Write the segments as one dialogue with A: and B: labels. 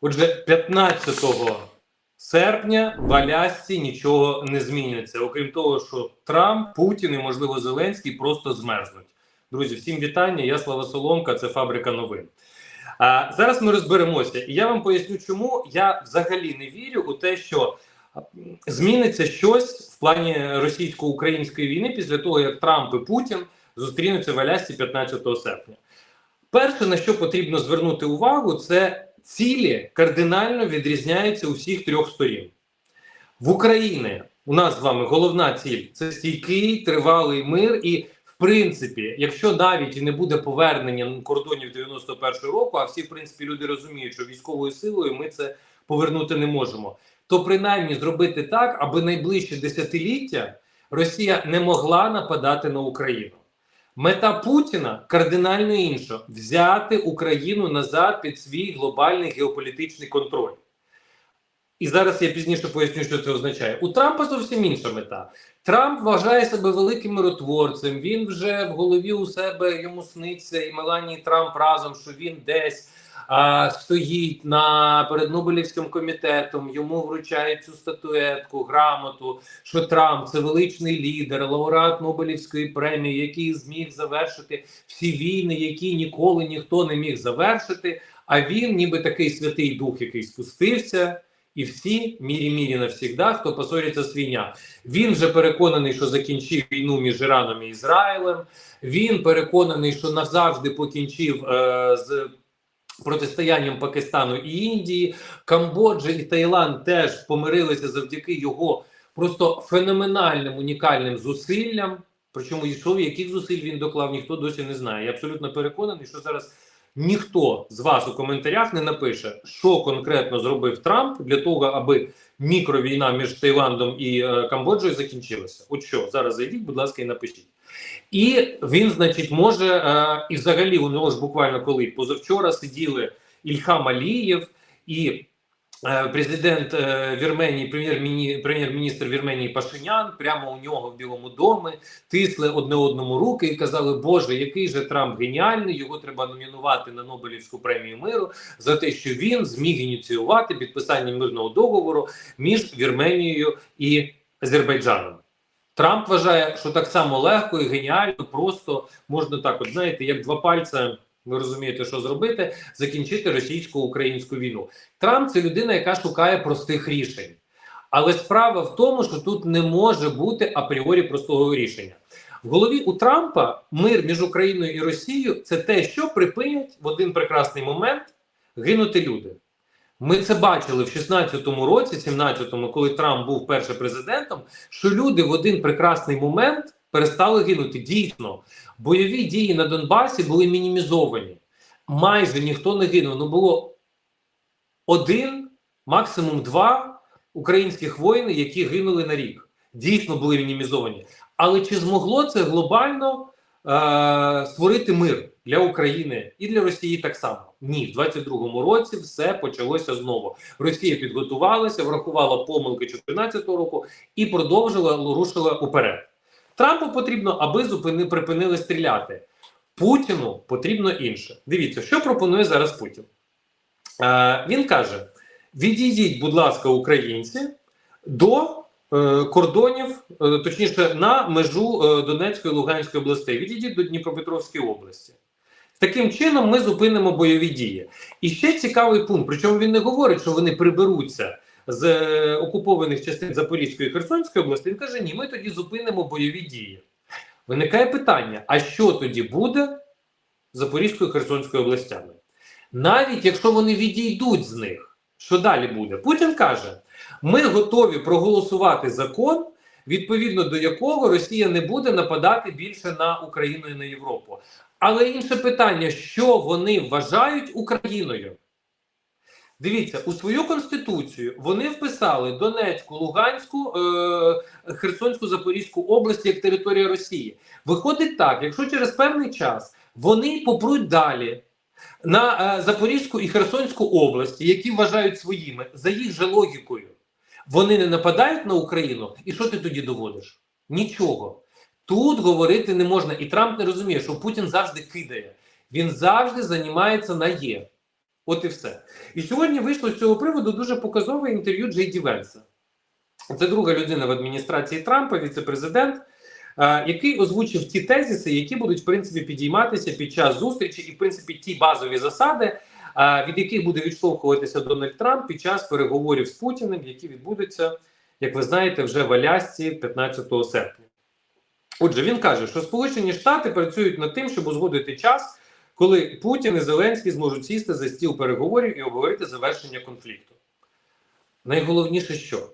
A: Отже, 15 серпня в Алясці нічого не зміниться, окрім того, що Трамп, Путін і, можливо, Зеленський просто змерзнуть. Друзі, всім вітання. Я Слава Соломка, це фабрика новин. А зараз ми розберемося, і я вам поясню, чому я взагалі не вірю у те, що зміниться щось в плані російсько-української війни після того, як Трамп і Путін зустрінуться в Алясці 15 серпня. Перше, на що потрібно звернути увагу, це цілі кардинально відрізняються у всіх трьох сторін. В Україні у нас з вами головна ціль це стійкий тривалий мир. І, в принципі, якщо навіть і не буде повернення кордонів 91-го року, а всі, в принципі, люди розуміють, що військовою силою ми це повернути не можемо, то принаймні зробити так, аби найближче десятиліття Росія не могла нападати на Україну. Мета Путіна кардинально інша: взяти Україну назад під свій глобальний геополітичний контроль. І зараз я пізніше поясню, що це означає. У Трампа зовсім інша мета. Трамп вважає себе великим миротворцем. Він вже в голові у себе йому сниться і Меланії Трамп разом, що він десь стоїть на перед Нобелівським комітетом. Йому вручають цю статуетку, грамоту. Що Трамп це величний лідер, лауреат Нобелівської премії, який зміг завершити всі війни, які ніколи ніхто не міг завершити. А він, ніби такий святий дух, який спустився. І всі мірі мірі навсігда, хто посориться свиня. Він вже переконаний, що закінчив війну між Іраном і Ізраїлем. Він переконаний, що назавжди покінчив е, з протистоянням Пакистану і Індії. Камбоджа і Таїланд теж помирилися завдяки його просто феноменальним унікальним зусиллям. Причому йшов, яких зусиль він доклав, ніхто досі не знає. Я абсолютно переконаний, що зараз. Ніхто з вас у коментарях не напише, що конкретно зробив Трамп для того, аби мікровійна між Таїландом і е, Камбоджею закінчилася. От що зараз зайдіть, будь ласка, і напишіть. І він, значить, може е, і взагалі у нього ж буквально коли позавчора сиділи Ільхам Алієв і е, президент е, Вірменії, прем'єр-міністр Вірменії Пашинян, прямо у нього в Білому домі тисли одне одному руки і казали, Боже, який же Трамп геніальний, його треба номінувати на Нобелівську премію миру за те, що він зміг ініціювати підписання мирного договору між Вірменією і Азербайджаном. Трамп вважає, що так само легко і геніально, просто можна так, от знаєте, як два пальця. Ви розумієте, що зробити, закінчити російсько-українську війну. Трамп це людина, яка шукає простих рішень. Але справа в тому, що тут не може бути апріорі простого рішення. В голові у Трампа мир між Україною і Росією це те, що припинять в один прекрасний момент гинути люди. Ми це бачили в 16-му році, 17-му, коли Трамп був першим президентом, що люди в один прекрасний момент перестали гинути. Дійсно, бойові дії на Донбасі були мінімізовані. Майже ніхто не гинув. Ну було один, максимум два українських воїни, які гинули на рік. Дійсно були мінімізовані. Але чи змогло це глобально е- створити мир для України і для Росії так само? Ні, в 22-му році все почалося знову. Росія підготувалася, врахувала помилки 14-го року і продовжила рушила уперед. Трампу потрібно, аби зупини припинили стріляти. Путіну потрібно інше. Дивіться, що пропонує зараз Путін. Е, він каже: відійдіть, будь ласка, українці до е, кордонів, е, точніше, на межу е, Донецької і Луганської областей. Відійдіть до Дніпропетровської області. Таким чином, ми зупинимо бойові дії. І ще цікавий пункт. Причому він не говорить, що вони приберуться з е, окупованих частин Запорізької і Херсонської області. Він каже: ні, ми тоді зупинимо бойові дії. Виникає питання: а що тоді буде з Запорізькою і Херсонською областями? Навіть якщо вони відійдуть з них, що далі буде? Путін каже: ми готові проголосувати закон, відповідно до якого Росія не буде нападати більше на Україну і на Європу. Але інше питання: що вони вважають Україною? Дивіться, у свою конституцію вони вписали Донецьку, Луганську, е, Херсонську, Запорізьку область як територія Росії. Виходить так, якщо через певний час вони попруть далі на е, Запорізьку і Херсонську області, які вважають своїми, за їх же логікою, вони не нападають на Україну, і що ти тоді доводиш? Нічого. Тут говорити не можна. І Трамп не розуміє, що Путін завжди кидає. Він завжди займається на є. От і все. І сьогодні вийшло з цього приводу дуже показове інтерв'ю Джей Ді Венса. Це друга людина в адміністрації Трампа, віце-президент, який озвучив ті тезиси, які будуть в принципі підійматися під час зустрічі, і в принципі ті базові засади, від яких буде відштовхуватися Дональд Трамп під час переговорів з Путіним, які відбудуться, як ви знаєте, вже в Алясці 15 серпня. Отже, він каже, що Сполучені Штати працюють над тим, щоб узгодити час, коли Путін і Зеленський зможуть сісти за стіл переговорів і обговорити завершення конфлікту. Найголовніше, що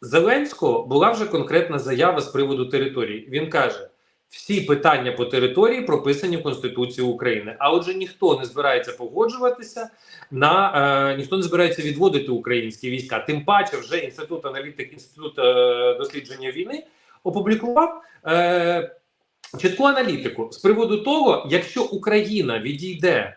A: Зеленського була вже конкретна заява з приводу території. Він каже: всі питання по території прописані в Конституції України. А отже, ніхто не збирається погоджуватися на е, ніхто не збирається відводити українські війська. Тим паче, вже інститут аналітик, інститут е, дослідження війни опублікував е, чітку аналітику з приводу того, якщо Україна відійде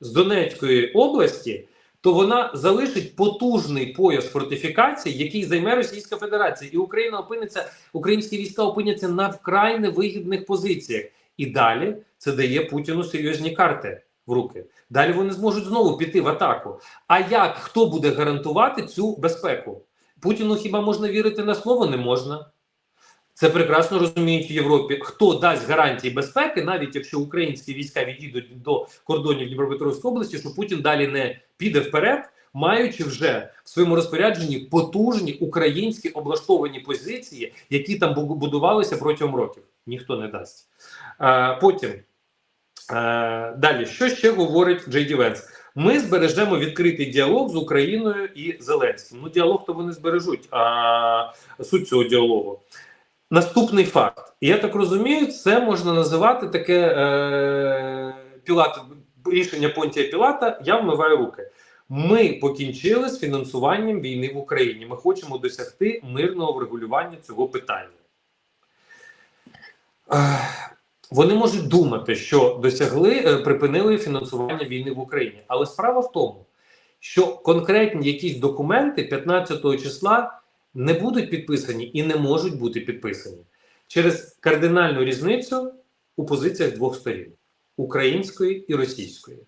A: з Донецької області, то вона залишить потужний пояс фортифікацій, який займе Російська Федерація, і Україна опиниться, українські війська опиняться на вкрай невигідних позиціях. І далі це дає Путіну серйозні карти в руки. Далі вони зможуть знову піти в атаку. А як хто буде гарантувати цю безпеку? Путіну хіба можна вірити на слово? Не можна. Це прекрасно розуміють в Європі. Хто дасть гарантії безпеки, навіть якщо українські війська відійдуть до кордонів Дніпропетровської області, що Путін далі не піде вперед, маючи вже в своєму розпорядженні потужні українські облаштовані позиції, які там будувалися протягом років. Ніхто не дасть. Е, потім е, далі, що ще говорить Джей Ді? Ми збережемо відкритий діалог з Україною і Зеленським. Ну, діалог то вони збережуть, а суть цього діалогу. Наступний факт. Я так розумію, це можна називати таке е, Пілат, рішення Понтія Пілата. Я вмиваю руки. Ми покінчили з фінансуванням війни в Україні. Ми хочемо досягти мирного врегулювання цього питання. Вони можуть думати, що досягли, е, припинили фінансування війни в Україні. Але справа в тому, що конкретні якісь документи 15 числа не будуть підписані і не можуть бути підписані через кардинальну різницю у позиціях двох сторін української і російської.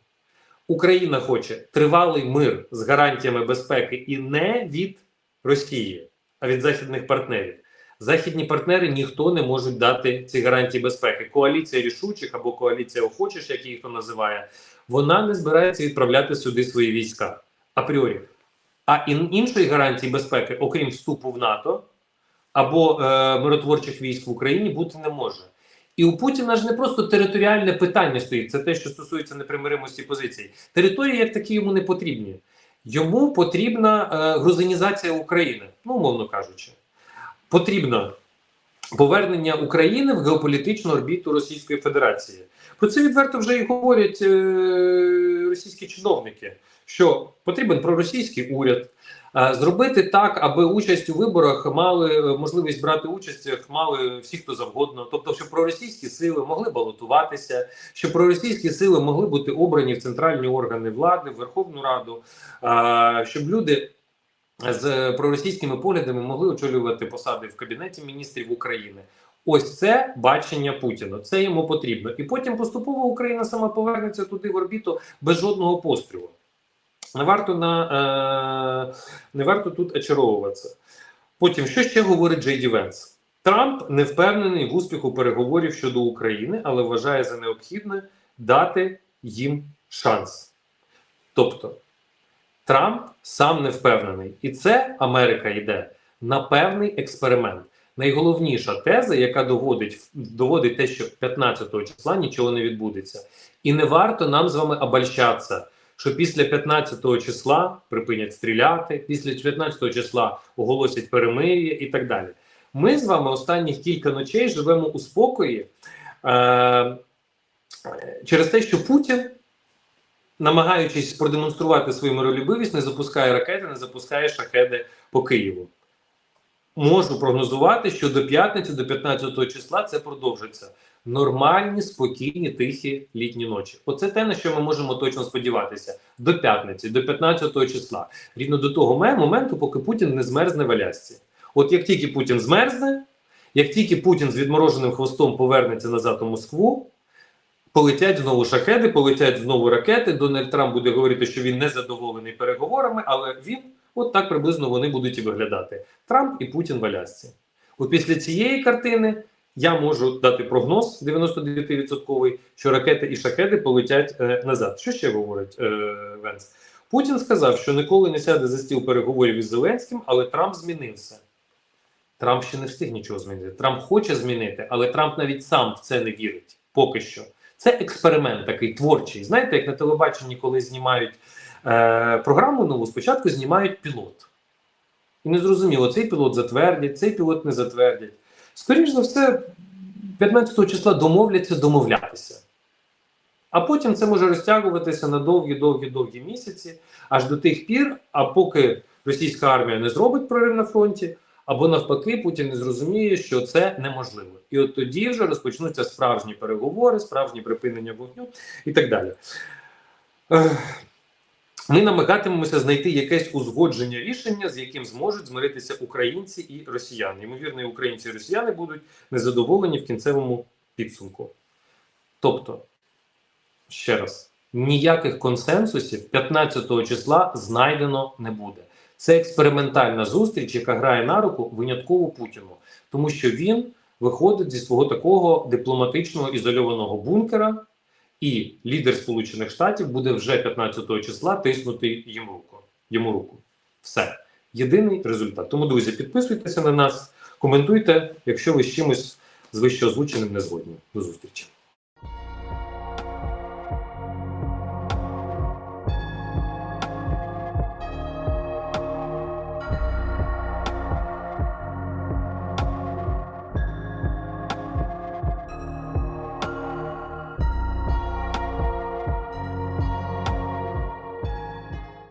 A: Україна хоче тривалий мир з гарантіями безпеки і не від Росії, а від західних партнерів. Західні партнери ніхто не можуть дати ці гарантії безпеки. Коаліція рішучих або коаліція охочих, як її хто називає, вона не збирається відправляти сюди свої війська апріорі. А іншої гарантії безпеки, окрім вступу в НАТО або е, миротворчих військ в Україні, бути не може. І у Путіна ж не просто територіальне питання стоїть, це те, що стосується непримиримості позицій. Території як такі йому не потрібні. Йому потрібна е, грузинізація України, ну умовно кажучи. Потрібно повернення України в геополітичну орбіту Російської Федерації. Про це відверто вже і говорять е, російські чиновники, що потрібен проросійський уряд. Зробити так, аби участь у виборах мали е, можливість брати участь мали всі, хто завгодно. Тобто, щоб проросійські сили могли балотуватися, щоб проросійські сили могли бути обрані в центральні органи влади, в Верховну Раду, щоб люди з проросійськими поглядами могли очолювати посади в кабінеті міністрів України. Ось це бачення Путіна. Це йому потрібно. І потім поступово Україна сама повернеться туди в орбіту без жодного пострілу. Не варто на е, не варто тут очаровуватися. Потім, що ще говорить Джей Ді Венс? Трамп не впевнений в успіху переговорів щодо України, але вважає за необхідне дати їм шанс. Тобто, Трамп сам не впевнений, і це Америка йде на певний експеримент. Найголовніша теза, яка доводить, доводить те, що 15 числа нічого не відбудеться. І не варто нам з вами обольщатися, що після 15 числа припинять стріляти, після 15 числа оголосять перемир'я і так далі. Ми з вами останніх кілька ночей живемо у спокої е- через те, що Путін намагаючись продемонструвати свою миролюбивість, не запускає ракети, не запускає шахеди по Києву. Можу прогнозувати, що до п'ятниці, до 15 числа це продовжиться. Нормальні, спокійні, тихі літні ночі. Оце те, на що ми можемо точно сподіватися до п'ятниці, до 15 числа, рівно до того моменту, поки Путін не змерзне в Алясці. От як тільки Путін змерзне, як тільки Путін з відмороженим хвостом повернеться назад у Москву, полетять знову шахеди, полетять знову ракети. Дональд Трамп буде говорити, що він не задоволений переговорами, але він от так приблизно вони будуть і виглядати. Трамп і Путін в Алясці. От після цієї картини я можу дати прогноз 99%, що ракети і шахеди полетять е, назад. Що ще говорить е, Венс? Путін сказав, що ніколи не сяде за стіл переговорів із Зеленським, але Трамп змінився. Трамп ще не встиг нічого змінити. Трамп хоче змінити, але Трамп навіть сам в це не вірить. Поки що. Це експеримент такий творчий. Знаєте, як на телебаченні, коли знімають е, програму нову, спочатку знімають пілот. І не зрозуміло, цей пілот затвердять, цей пілот не затвердять. Скоріше за все, 15 числа домовляться домовлятися. А потім це може розтягуватися на довгі-довгі-довгі місяці, аж до тих пір, а поки російська армія не зробить прорив на фронті, або навпаки, Путін не зрозуміє, що це неможливо. І от тоді вже розпочнуться справжні переговори, справжні припинення вогню і так далі. Ми намагатимемося знайти якесь узгодження рішення, з яким зможуть змиритися українці і росіяни. Ймовірно, українці і росіяни будуть незадоволені в кінцевому підсумку. Тобто, ще раз, ніяких консенсусів 15 числа знайдено не буде. Це експериментальна зустріч, яка грає на руку винятково Путіну, тому що він виходить зі свого такого дипломатичного ізольованого бункера, і лідер Сполучених Штатів буде вже 15 числа тиснути їм руку. Йому руку. Все. Єдиний результат. Тому, друзі, підписуйтеся на нас, коментуйте, якщо ви з чимось з вище озвученим не згодні. До зустрічі.